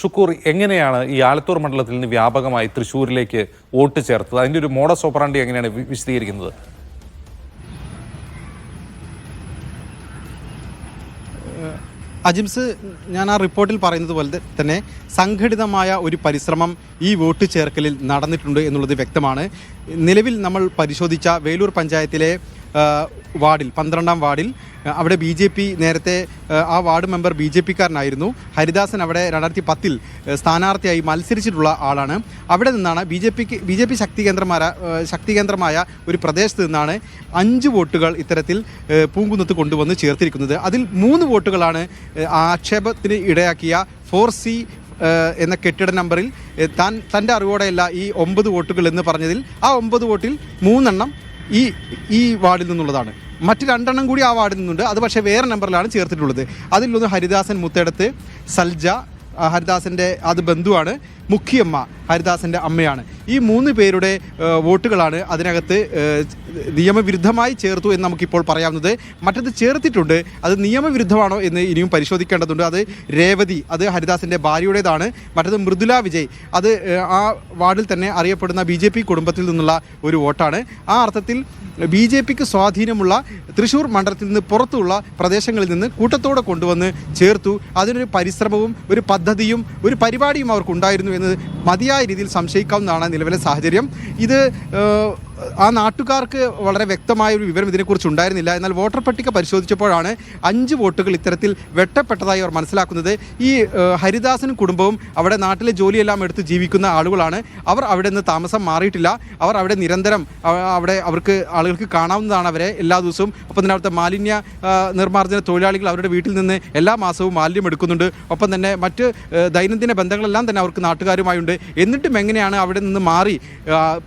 ഷുക്കൂർ എങ്ങനെയാണ് ഈ ആലത്തൂർ മണ്ഡലത്തിൽ നിന്ന് വ്യാപകമായി തൃശ്ശൂരിലേക്ക് വോട്ട് ചേർത്തത്? അതിന്റെ ഒരു മോഡസ് ഓപ്പറാണ്ടി എങ്ങനെയാണ് വിശദീകരിക്കുന്നത്? അജിംസ് ഞാൻ ആ റിപ്പോർട്ടിൽ പറയുന്നത് പോലെ തന്നെ സംഘടിതമായ ഒരു പരിശ്രമം ഈ വോട്ട് ചേർക്കലിൽ നടന്നിട്ടുണ്ട് എന്നുള്ളത് വ്യക്തമാണ്. നിലവിൽ നമ്മൾ പരിശോധിച്ച വേലൂർ പഞ്ചായത്തിലെ വാർഡിൽ പന്ത്രണ്ടാം വാർഡിൽ അവിടെ ബി ജെ പി നേരത്തെ ആ, വാർഡ് മെമ്പർ ബി ജെ പിക്കാരനായിരുന്നു. ഹരിദാസൻ അവിടെ രണ്ടായിരത്തി പത്തിൽ സ്ഥാനാർത്ഥിയായി മത്സരിച്ചിട്ടുള്ള ആളാണ്. അവിടെ നിന്നാണ് ബി ജെ പിക്ക് ബി ജെ പി ശക്തി കേന്ദ്രമായ ശക്തി കേന്ദ്രമായ ഒരു പ്രദേശത്ത് നിന്നാണ് അഞ്ച് വോട്ടുകൾ ഇത്തരത്തിൽ പൂങ്കുന്നത്ത് കൊണ്ടുവന്ന് ചേർത്തിരിക്കുന്നത്. അതിൽ മൂന്ന് വോട്ടുകളാണ് ആക്ഷേപത്തിന് ഇടയാക്കിയ ഫോർ സി എന്ന കെട്ടിട നമ്പറിൽ താൻ തന്റെ അറിവോടെയല്ല ഈ ഒമ്പത് വോട്ടുകൾ എന്ന് പറഞ്ഞതിൽ ആ ഒമ്പത് വോട്ടിൽ മൂന്നെണ്ണം ഈ ഈ വാർഡിൽ നിന്നുള്ളതാണ്. മറ്റ് രണ്ടെണ്ണം കൂടി ആ വാർഡിൽ നിന്നുണ്ട്. അത് പക്ഷേ വേറെ നമ്പറിലാണ് ചേർത്തിട്ടുള്ളത്. അതിലൊന്ന് ഹരിദാസൻ മുത്തേടത്ത് സൽജ ഹരിദാസന്റെ അത് ബന്ധുവാണ് മുഖ്യമ്മ ഹരിദാസിന്റെ അമ്മയാണ്. ഈ മൂന്ന് പേരുടെ വോട്ടുകളാണ് അതിനകത്ത് നിയമവിരുദ്ധമായി ചേർത്തു എന്ന് നമുക്കിപ്പോൾ പറയാവുന്നത്. മറ്റത് ചേർത്തിട്ടുണ്ട്. അത് നിയമവിരുദ്ധമാണോ എന്ന് ഇനിയും പരിശോധിക്കേണ്ടതുണ്ട്. അത് രേവതി അത് ഹരിദാസിന്റെ ഭാര്യയുടേതാണ്. മറ്റത് മൃദുല വിജയ് അത് ആ വാർഡിൽ തന്നെ അറിയപ്പെടുന്ന ബി കുടുംബത്തിൽ നിന്നുള്ള ഒരു വോട്ടാണ്. ആ അർത്ഥത്തിൽ ബി ജെ പിക്ക് സ്വാധീനമുള്ള തൃശ്ശൂർ മണ്ഡലത്തിൽ നിന്ന് പുറത്തുള്ള പ്രദേശങ്ങളിൽ നിന്ന് കൂട്ടത്തോടെ കൊണ്ടുവന്ന് ചേർത്തു. അതിനൊരു പരിശ്രമവും ഒരു പദ്ധതിയും ഒരു പരിപാടിയും അവർക്കുണ്ടായിരുന്നു എന്ന് മതിയായ രീതിയിൽ സംശയിക്കാവുന്നതാണ് നിലവിലെ സാഹചര്യം. ഇത് ആ നാട്ടുകാർക്ക് വളരെ വ്യക്തമായ ഒരു വിവരം ഇതിനെക്കുറിച്ച് ഉണ്ടായിരുന്നില്ല. എന്നാൽ വോട്ടർ പട്ടിക പരിശോധിച്ചപ്പോഴാണ് അഞ്ച് വോട്ടുകൾ ഇത്തരത്തിൽ വെട്ടപ്പെട്ടതായി അവർ മനസ്സിലാക്കുന്നത്. ഈ ഹരിദാസനും കുടുംബവും അവിടെ നാട്ടിലെ ജോലിയെല്ലാം എടുത്ത് ജീവിക്കുന്ന ആളുകളാണ്. അവർ അവിടെ നിന്ന് താമസം മാറിയിട്ടില്ല. അവർ അവിടെ നിരന്തരം അവിടെ അവർക്ക് ആളുകൾക്ക് കാണാവുന്നതാണ് അവരെ എല്ലാ ദിവസവും. ഒപ്പം തന്നെ അവിടുത്തെ മാലിന്യ നിർമ്മാർജന തൊഴിലാളികൾ അവരുടെ വീട്ടിൽ നിന്ന് എല്ലാ മാസവും മാലിന്യം എടുക്കുന്നുണ്ട്. ഒപ്പം തന്നെ മറ്റ് ദൈനംദിന ബന്ധങ്ങളെല്ലാം തന്നെ അവർക്ക് നാട്ടുകാരുമായുണ്ട്. എന്നിട്ടും എങ്ങനെയാണ് അവിടെ നിന്ന് മാറി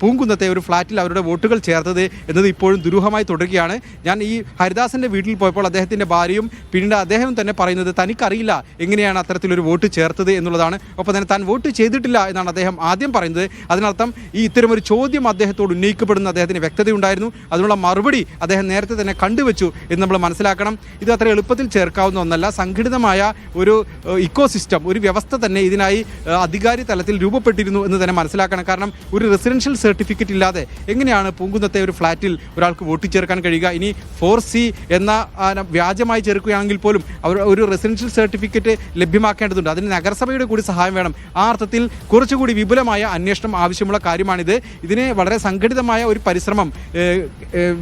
പൂങ്കുന്നത്തെ ഒരു ഫ്ലാറ്റിൽ അവരുടെ വോട്ടുകൾ ചേർത്തത് എന്നത് ഇപ്പോഴും ദുരൂഹമായി തുടരുകയാണ്. ഞാൻ ഈ ഹരിദാസന്റെ വീട്ടിൽ പോയപ്പോൾ അദ്ദേഹത്തിന്റെ ഭാര്യയും പിന്നീട് അദ്ദേഹം തന്നെ പറയുന്നത് തനിക്കറിയില്ല എങ്ങനെയാണ് അത്തരത്തിലൊരു വോട്ട് ചേർത്തത് എന്നുള്ളതാണ്. ഒപ്പം തന്നെ താൻ വോട്ട് ചെയ്തിട്ടില്ല എന്നാണ് അദ്ദേഹം ആദ്യം പറയുന്നത്. അതിനർത്ഥം ഈ ഇത്തരമൊരു ചോദ്യം അദ്ദേഹത്തോട് ഉന്നയിക്കപ്പെടുന്ന അദ്ദേഹത്തിന് വ്യക്തതയുണ്ടായിരുന്നു. അതിനുള്ള മറുപടി അദ്ദേഹം നേരത്തെ തന്നെ കണ്ടുവച്ചു എന്ന് നമ്മൾ മനസ്സിലാക്കണം. ഇത് അത്ര എളുപ്പത്തിൽ ചേർക്കാവുന്ന ഒന്നല്ല. സംഘടിതമായ ഒരു ഇക്കോ സിസ്റ്റം ഒരു വ്യവസ്ഥ തന്നെ ഇതിനായി അധികാരി തലത്തിൽ രൂപപ്പെട്ടിരുന്നു എന്ന് തന്നെ മനസ്സിലാക്കണം. കാരണം ഒരു റെസിഡൻഷ്യൽ സർട്ടിഫിക്കറ്റ് ഇല്ലാതെ എങ്ങനെയാണ് പൂങ്കുന്നത്തെ ഒരു ഫ്ലാറ്റിൽ ഒരാൾക്ക് വോട്ട് ചേർക്കാൻ കഴിയുക. ഇനി ഫോർ സി എന്ന വ്യാജമായി ചേർക്കുകയാണെങ്കിൽ പോലും അവർ ഒരു റെസിഡൻഷ്യൽ സർട്ടിഫിക്കറ്റ് ലഭ്യമാക്കേണ്ടതുണ്ട്. അതിന് നഗരസഭയുടെ കൂടി സഹായം വേണം. ആ അർത്ഥത്തിൽ കുറച്ചുകൂടി വിപുലമായ അന്വേഷണം ആവശ്യമുള്ള കാര്യമാണിത്. ഇതിന് വളരെ സംഘടിതമായ ഒരു പരിശ്രമം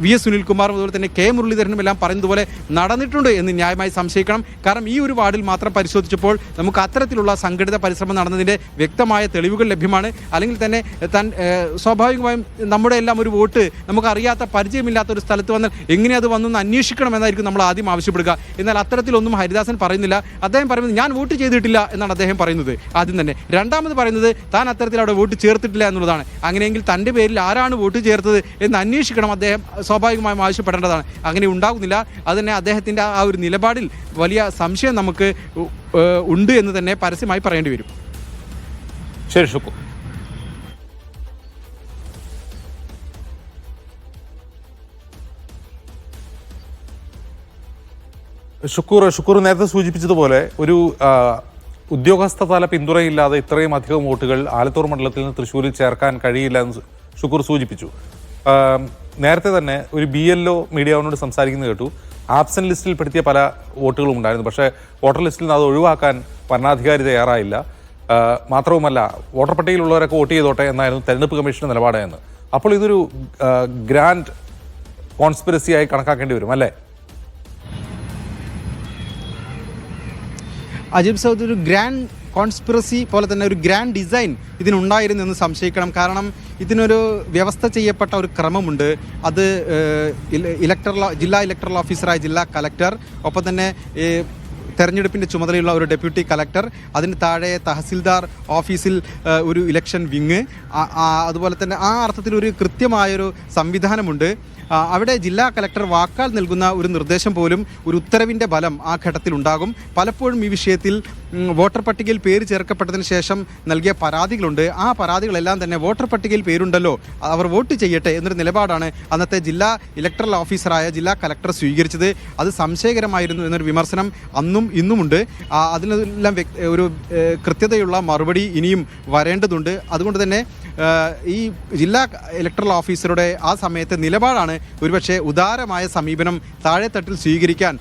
വി എസ് സുനിൽകുമാറും അതുപോലെ തന്നെ കെ മുരളീധരനും എല്ലാം പറയുന്നതുപോലെ നടന്നിട്ടുണ്ട് എന്ന് ന്യായമായി സംശയിക്കണം. കാരണം ഈ ഒരു വാർഡിൽ മാത്രം പരിശോധിച്ചപ്പോൾ നമുക്ക് അത്തരത്തിലുള്ള സംഘടിത പരിശ്രമം നടന്നതിന്റെ വ്യക്തമായ തെളിവുകൾ ലഭ്യമാണ്. അല്ലെങ്കിൽ തന്നെ താൻ സ്വാഭാവികമായും നമ്മുടെ എല്ലാം ഒരു വോട്ട് നമുക്കറിയാത്ത പരിചയമില്ലാത്ത ഒരു സ്ഥലത്ത് വന്നാൽ എങ്ങനെ അത് വന്നെന്ന് അന്വേഷിക്കണം എന്നായിരിക്കും നമ്മൾ ആദ്യം ആവശ്യപ്പെടുക. എന്നാൽ അത്തരത്തിലൊന്നും ഹരിദാസൻ പറയുന്നില്ല. അദ്ദേഹം പറയുന്നത് ഞാൻ വോട്ട് ചെയ്തിട്ടില്ല എന്നാണ് അദ്ദേഹം പറയുന്നത്. ആദ്യം തന്നെ. രണ്ടാമത് പറയുന്നത് താൻ അത്തരത്തിൽ അവിടെ വോട്ട് ചേർത്തിട്ടില്ല എന്നുള്ളതാണ്. അങ്ങനെയെങ്കിൽ തന്റെ പേരിൽ ആരാണ് വോട്ട് ചേർത്തത് എന്ന് അന്വേഷിക്കണം അദ്ദേഹം സ്വാഭാവികമായും ആവശ്യപ്പെടേണ്ടതാണ്. അങ്ങനെ ഉണ്ടാകുന്നില്ല. അത് തന്നെ അദ്ദേഹത്തിന്റെ ആ ഒരു നിലപാടിൽ വലിയ സംശയം നമുക്ക് ഉണ്ട് എന്ന് തന്നെ പരസ്യമായി പറയേണ്ടി വരും. ശരി ഷുക്കൂർ ഷുക്കൂർ ഷുക്കൂർ നേരത്തെ സൂചിപ്പിച്ചതുപോലെ ഒരു ഉദ്യോഗസ്ഥ തല പിന്തുണയില്ലാതെ ഇത്രയും അധികം വോട്ടുകൾ ആലത്തൂർ മണ്ഡലത്തിൽ നിന്ന് തൃശ്ശൂരിൽ ചേർക്കാൻ കഴിയില്ല എന്ന് ഷുക്കൂർ സൂചിപ്പിച്ചു. നേരത്തെ തന്നെ ഒരു ബി എൽ ഒ മീഡിയാവിനോട് സംസാരിക്കുന്നത് കേട്ടു. ആബ്സെന്റ് ലിസ്റ്റിൽ പെടുത്തിയ പല വോട്ടുകളും ഉണ്ടായിരുന്നു. പക്ഷേ വോട്ടർ ലിസ്റ്റിൽ നിന്ന് അത് ഒഴിവാക്കാൻ ഭരണാധികാരി തയ്യാറായില്ല. മാത്രവുമല്ല വോട്ടർ പട്ടികയിലുള്ളവരൊക്കെ വോട്ട് ചെയ്തോട്ടെ എന്നായിരുന്നു തെരഞ്ഞെടുപ്പ് കമ്മീഷന്റെ നിലപാട് എന്ന് അപ്പോൾ ഇതൊരു ഗ്രാൻഡ് കോൺസ്പിറസിയായി കണക്കാക്കേണ്ടി വരും അല്ലേ? അജീബ് സൗദ് ഒരു ഗ്രാൻഡ് കോൺസ്പിറസി പോലെ തന്നെ ഒരു ഗ്രാൻഡ് ഡിസൈൻ ഇതിനുണ്ടായിരുന്നു എന്ന് സംശയിക്കണം. കാരണം ഇതിനൊരു വ്യവസ്ഥ ചെയ്യപ്പെട്ട ഒരു ക്രമമുണ്ട്. അത് ഇലക്ടറൽ ജില്ലാ ഇലക്ടറൽ ഓഫീസറായ ജില്ലാ കലക്ടർ ഒപ്പം തന്നെ തെരഞ്ഞെടുപ്പിന്റെ ചുമതലയുള്ള ഒരു ഡെപ്യൂട്ടി കലക്ടർ അതിന് താഴെ തഹസിൽദാർ ഓഫീസിൽ ഒരു ഇലക്ഷൻ വിങ് അതുപോലെ തന്നെ ആ അർത്ഥത്തിൽ ഒരു കൃത്യമായൊരു സംവിധാനമുണ്ട്. അവിടെ ജില്ലാ കലക്ടർ വാക്കാൽ നൽകുന്ന ഒരു നിർദ്ദേശം പോലും ഒരു ഉത്തരവിന്റെ ബലം ആ ഘട്ടത്തിൽ ഉണ്ടാകും. പലപ്പോഴും ഈ വിഷയത്തിൽ വോട്ടർ പട്ടികയിൽ പേര് ചേർക്കപ്പെട്ടതിന് ശേഷം നൽകിയ പരാതികളുണ്ട്. ആ പരാതികളെല്ലാം തന്നെ വോട്ടർ പട്ടികയിൽ പേരുണ്ടല്ലോ അവർ വോട്ട് ചെയ്യട്ടെ എന്നൊരു നിലപാടാണ് അന്നത്തെ ജില്ലാ ഇലക്ട്രൽ ഓഫീസറായ ജില്ലാ കലക്ടർ സ്വീകരിച്ചത്. അത് സംശയകരമായിരുന്നു എന്നൊരു വിമർശനം അന്നും ഇന്നുമുണ്ട്. അതിനെല്ലാം ഒരു കൃത്യതയുള്ള മറുപടി ഇനിയും വരേണ്ടതുണ്ട്. അതുകൊണ്ട് തന്നെ ഈ ജില്ലാ ഇലക്ട്രൽ ഓഫീസറുടെ ആ സമയത്തെ നിലപാടാണ് ഒരുപക്ഷെ ഉദാരമായ സമീപനം താഴെത്തട്ടിൽ സ്വീകരിക്കാൻ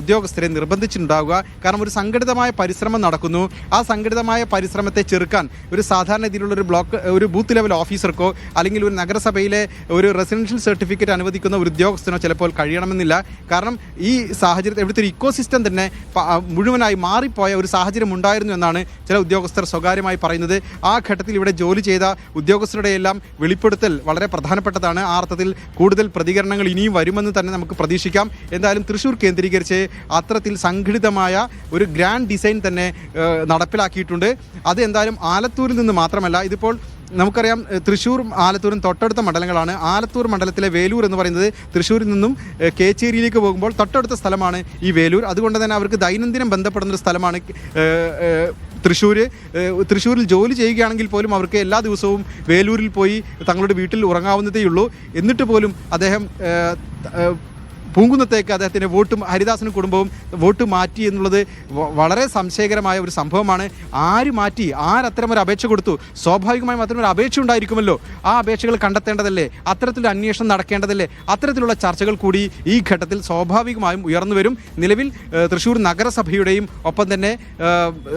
ഉദ്യോഗസ്ഥരെ നിർബന്ധിച്ചിട്ടുണ്ടാവുക. കാരണം ഒരു സംഘടിതമായ പരിശ്രമം നടക്കുന്നു. ആ സംഘടിതമായ പരിശ്രമത്തെ ചെറുക്കാൻ ഒരു സാധാരണ രീതിയിലുള്ള ഒരു ബ്ലോക്ക് ഒരു ബൂത്ത് ലെവൽ ഓഫീസർക്കോ അല്ലെങ്കിൽ ഒരു നഗരസഭയിലെ ഒരു റെസിഡൻഷ്യൽ സർട്ടിഫിക്കറ്റ് അനുവദിക്കുന്ന ഒരു ഉദ്യോഗസ്ഥനോ ചിലപ്പോൾ കഴിയണമെന്നില്ല. കാരണം ഈ സാഹചര്യത്തിൽ ഇവിടുത്തെ ഒരു ഇക്കോ സിസ്റ്റം തന്നെ മുഴുവനായി മാറിപ്പോയ ഒരു സാഹചര്യം ഉണ്ടായിരുന്നു എന്നാണ് ചില ഉദ്യോഗസ്ഥർ സ്വകാര്യമായി പറയുന്നത്. ആ ഘട്ടത്തിൽ ഇവിടെ ജോലി ചെയ്ത ഉദ്യോഗസ്ഥരുടെ എല്ലാം വെളിപ്പെടുത്തൽ വളരെ പ്രധാനപ്പെട്ടതാണ്. ആ അർത്ഥത്തിൽ കൂടുതൽ പ്രതികരണങ്ങൾ ഇനിയും വരുമെന്ന് തന്നെ നമുക്ക് പ്രതീക്ഷിക്കാം. എന്തായാലും തൃശ്ശൂർ കേന്ദ്രീകരിച്ച് അത്തരത്തിൽ സംഘടിതമായ ഒരു ഗ്രാൻഡ് ഡിസൈൻ തന്നെ നടപ്പിലാക്കിയിട്ടുണ്ട്. അത് എന്തായാലും ആലത്തൂരിൽ നിന്ന് മാത്രമല്ല ഇതിപ്പോൾ നമുക്കറിയാം തൃശ്ശൂർ ആലത്തൂരും തൊട്ടടുത്ത മണ്ഡലങ്ങളാണ്. ആലത്തൂർ മണ്ഡലത്തിലെ വേലൂർ എന്ന് പറയുന്നത് തൃശ്ശൂരിൽ നിന്നും കേച്ചേരിയിലേക്ക് പോകുമ്പോൾ തൊട്ടടുത്ത സ്ഥലമാണ് ഈ വേലൂർ. അതുകൊണ്ട് തന്നെ അവർക്ക് ദൈനംദിനം ബന്ധപ്പെടുന്ന ഒരു സ്ഥലമാണ് തൃശ്ശൂർ തൃശ്ശൂരിൽ ജോലി ചെയ്യുകയാണെങ്കിൽ പോലും അവർക്ക് എല്ലാ ദിവസവും വേലൂരിൽ പോയി തങ്ങളുടെ വീട്ടിൽ ഉറങ്ങാവുന്നതേ ഉള്ളൂ എന്നിട്ട് പോലും അദ്ദേഹം പൂങ്കുന്നത്തേക്ക് അദ്ദേഹത്തിന്റെ വോട്ട് ഹരിദാസനും കുടുംബവും വോട്ട് മാറ്റി എന്നുള്ളത് വളരെ സംശയകരമായ ഒരു സംഭവമാണ്. ആര് മാറ്റി? ആരത്തരം ഒരു അപേക്ഷ കൊടുത്തു? സ്വാഭാവികമായും അത്തരം ഒരു അപേക്ഷ ഉണ്ടായിരിക്കുമല്ലോ. ആ അപേക്ഷകൾ കണ്ടെത്തേണ്ടതല്ലേ? അത്തരത്തിലൊരു അന്വേഷണം നടക്കേണ്ടതല്ലേ? അത്തരത്തിലുള്ള ചർച്ചകൾ കൂടി ഈ ഘട്ടത്തിൽ സ്വാഭാവികമായും ഉയർന്നു വരും. നിലവിൽ തൃശ്ശൂർ നഗരസഭയുടെയും ഒപ്പം തന്നെ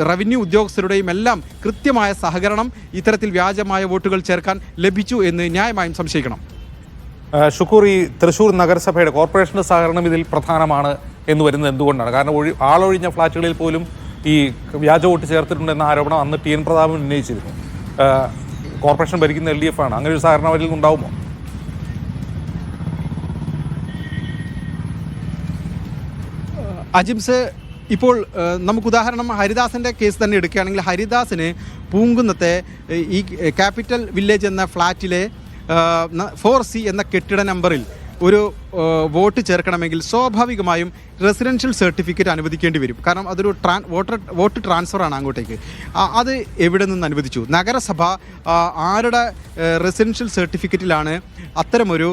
റവന്യൂ ഉദ്യോഗസ്ഥരുടെയും എല്ലാം കൃത്യമായ സഹകരണം ഇത്തരത്തിൽ വ്യാജമായ വോട്ടുകൾ ചേർക്കാൻ ലഭിച്ചു എന്ന് ന്യായമായും സംശയിക്കണം. ഷുക്കൂർ ഈ തൃശ്ശൂർ നഗരസഭയുടെ കോർപ്പറേഷന്റെ സഹകരണം ഇതിൽ പ്രധാനമാണ് എന്ന് വരുന്നത് എന്തുകൊണ്ടാണ്? കാരണം ഒഴി ആളൊഴിഞ്ഞ ഫ്ളാറ്റുകളിൽ പോലും ഈ വ്യാജ വോട്ട് ചേർത്തിട്ടുണ്ട് എന്ന ആരോപണം അന്ന് ടി എൻ പ്രതാപൻ ഉന്നയിച്ചിരുന്നു. കോർപ്പറേഷൻ ഭരിക്കുന്ന എൽ ഡി എഫ് ആണ്. അങ്ങനെ ഒരു സഹകരണം അവരിൽ നിന്നുണ്ടാവുമോ അജിംസ് ഇപ്പോൾ നമുക്ക് ഉദാഹരണം ഹരിദാസിന്റെ കേസ് തന്നെ എടുക്കുകയാണെങ്കിൽ ഹരിദാസിന് പൂങ്കുന്നത്തെ ഈ ക്യാപിറ്റൽ വില്ലേജ് എന്ന ഫ്ലാറ്റിലെ ഫോർ സി എന്ന കെട്ടിട നമ്പറിൽ ഒരു വോട്ട് ചേർക്കണമെങ്കിൽ സ്വാഭാവികമായും റെസിഡൻഷ്യൽ സർട്ടിഫിക്കറ്റ് അനുവദിക്കേണ്ടി വരും. കാരണം അതൊരു ട്രാൻ വോട്ടർ വോട്ട് ട്രാൻസ്ഫറാണ് അങ്ങോട്ടേക്ക്. അത് എവിടെ നിന്ന് അനുവദിച്ചു? നഗരസഭ ആരുടെ റെസിഡൻഷ്യൽ സർട്ടിഫിക്കറ്റിലാണ് അത്തരമൊരു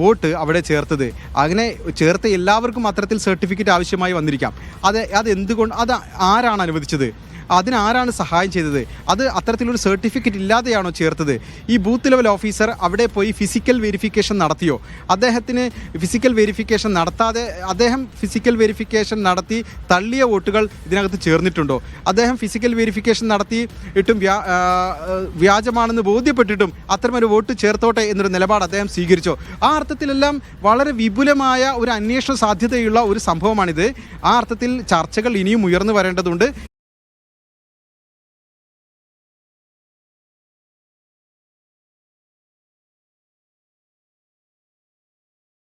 വോട്ട് അവിടെ ചേർത്തത്? അങ്ങനെ ചേർത്ത എല്ലാവർക്കും അത്തരത്തിൽ സർട്ടിഫിക്കറ്റ് ആവശ്യമായി വന്നിരിക്കാം. അത് അത് എന്തുകൊണ്ട് അത് ആരാണ് അനുവദിച്ചത്? അതിനാരാണ് സഹായം ചെയ്തത്? അത് അത്തരത്തിലൊരു സർട്ടിഫിക്കറ്റ് ഇല്ലാതെയാണോ ചേർത്തത്? ഈ ബൂത്ത് ലെവൽ ഓഫീസർ അവിടെ പോയി ഫിസിക്കൽ വെരിഫിക്കേഷൻ നടത്തിയോ? അദ്ദേഹത്തിന് ഫിസിക്കൽ വെരിഫിക്കേഷൻ നടത്താതെ അദ്ദേഹം ഫിസിക്കൽ വെരിഫിക്കേഷൻ നടത്തി തള്ളിയ വോട്ടുകൾ ഇതിനകത്ത് ചേർന്നിട്ടുണ്ടോ? അദ്ദേഹം ഫിസിക്കൽ വെരിഫിക്കേഷൻ നടത്തി ഇട്ടും വ്യാജമാണെന്ന് ബോധ്യപ്പെട്ടിട്ടും അത്തരമൊരു വോട്ട് ചേർത്തോട്ടെ എന്നൊരു നിലപാട് അദ്ദേഹം സ്വീകരിച്ചോ? ആ അർത്ഥത്തിലെല്ലാം വളരെ വിപുലമായ ഒരു അന്വേഷണ സാധ്യതയുള്ള ഒരു സംഭവമാണിത്. ആ അർത്ഥത്തിൽ ചർച്ചകൾ ഇനിയും ഉയർന്നു വരേണ്ടതുണ്ട്.